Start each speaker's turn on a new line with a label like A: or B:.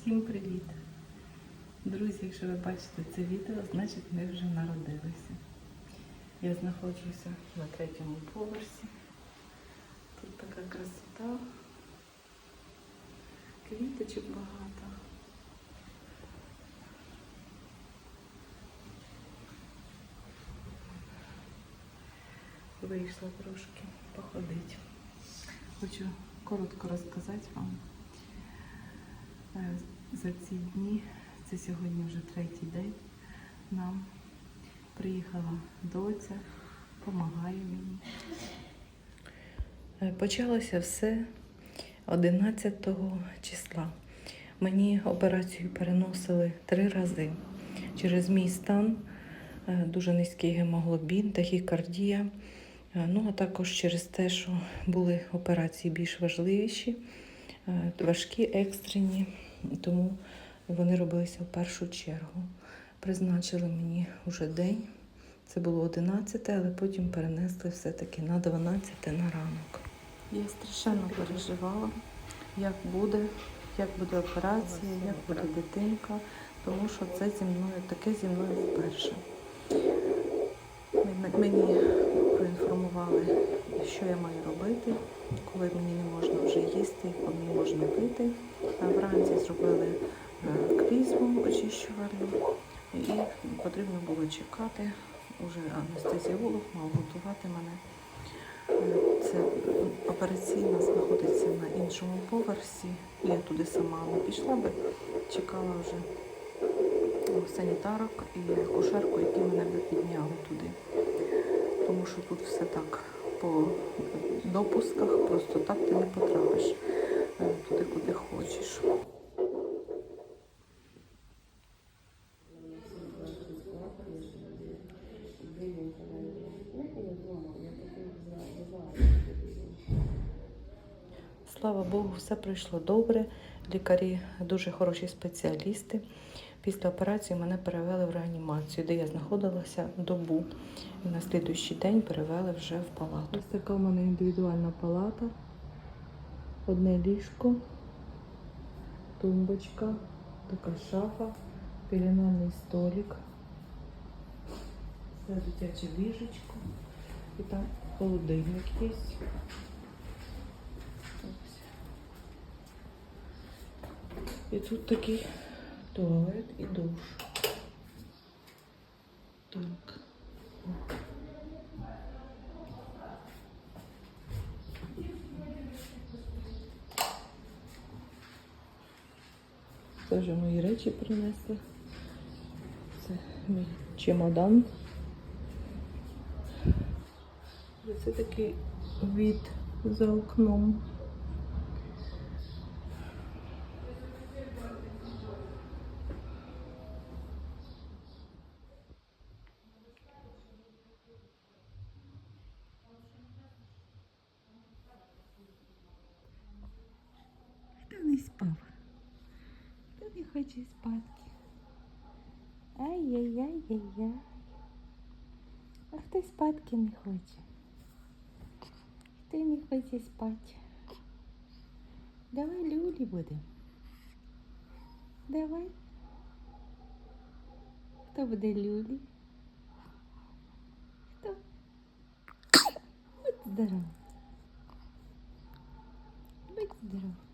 A: Всім привіт! Друзі, якщо ви бачите це відео, значить ми вже народилися. Я знаходжуся на третьому поверсі. Тут така красота. Квіточок багато. Вийшла трошки походити. Хочу коротко розказати вам. Е, За ці дні, це сьогодні вже третій день, нам приїхала доця, допомагає мені. Е, Почалося все 11 числа. Мені операцію переносили три рази через мій стан, е, дуже низький гемоглобін, тахікардія. Ну, а також через те, що були операції більш важливіші, важкі, екстрені, тому вони робилися в першу чергу. Призначили мені вже день. Це було 11, але потім перенесли все-таки на 12 на ранок. Я страшенно переживала, як буде, як буде операція, як буде дитинка, тому що це зі мною таке зі мною вперше. Мені проінформували, що я маю робити, коли мені не можна вже їсти, коли мені можна пити. Вранці зробили е, клізму очищувальну і потрібно було чекати. Уже анестезіолог мав готувати мене. Е, Це операційна знаходиться на іншому поверсі. Я туди сама не пішла би, чекала вже санітарок і кушерку, які мене би підняли туди. Тому що тут все так по допусках, просто так ти не потрапиш е, туди, куди хочеш. Слава Богу, все пройшло добре. Лікарі дуже хороші спеціалісти. Після операції мене перевели в реанімацію, де я знаходилася добу. І на слідуючий день перевели вже в палату. Ось така в мене індивідуальна палата. Одне ліжко, тумбочка, така шафа, пеленальний столик. Це дитяче ліжечко. І там холодильник є. Ось. І тут такий туалет і душ. Так. Це вже мої речі принесли. Це мій чемодан. Це такий від за окном. Не спав? Хто не хоче спати? Ай-яй-яй-яй-яй. А хто спадки не хоче? Хто не хоче спати? Давай люлі будемо. Давай. Хто буде люлі? Хто? Будь здоров. Будь здоров.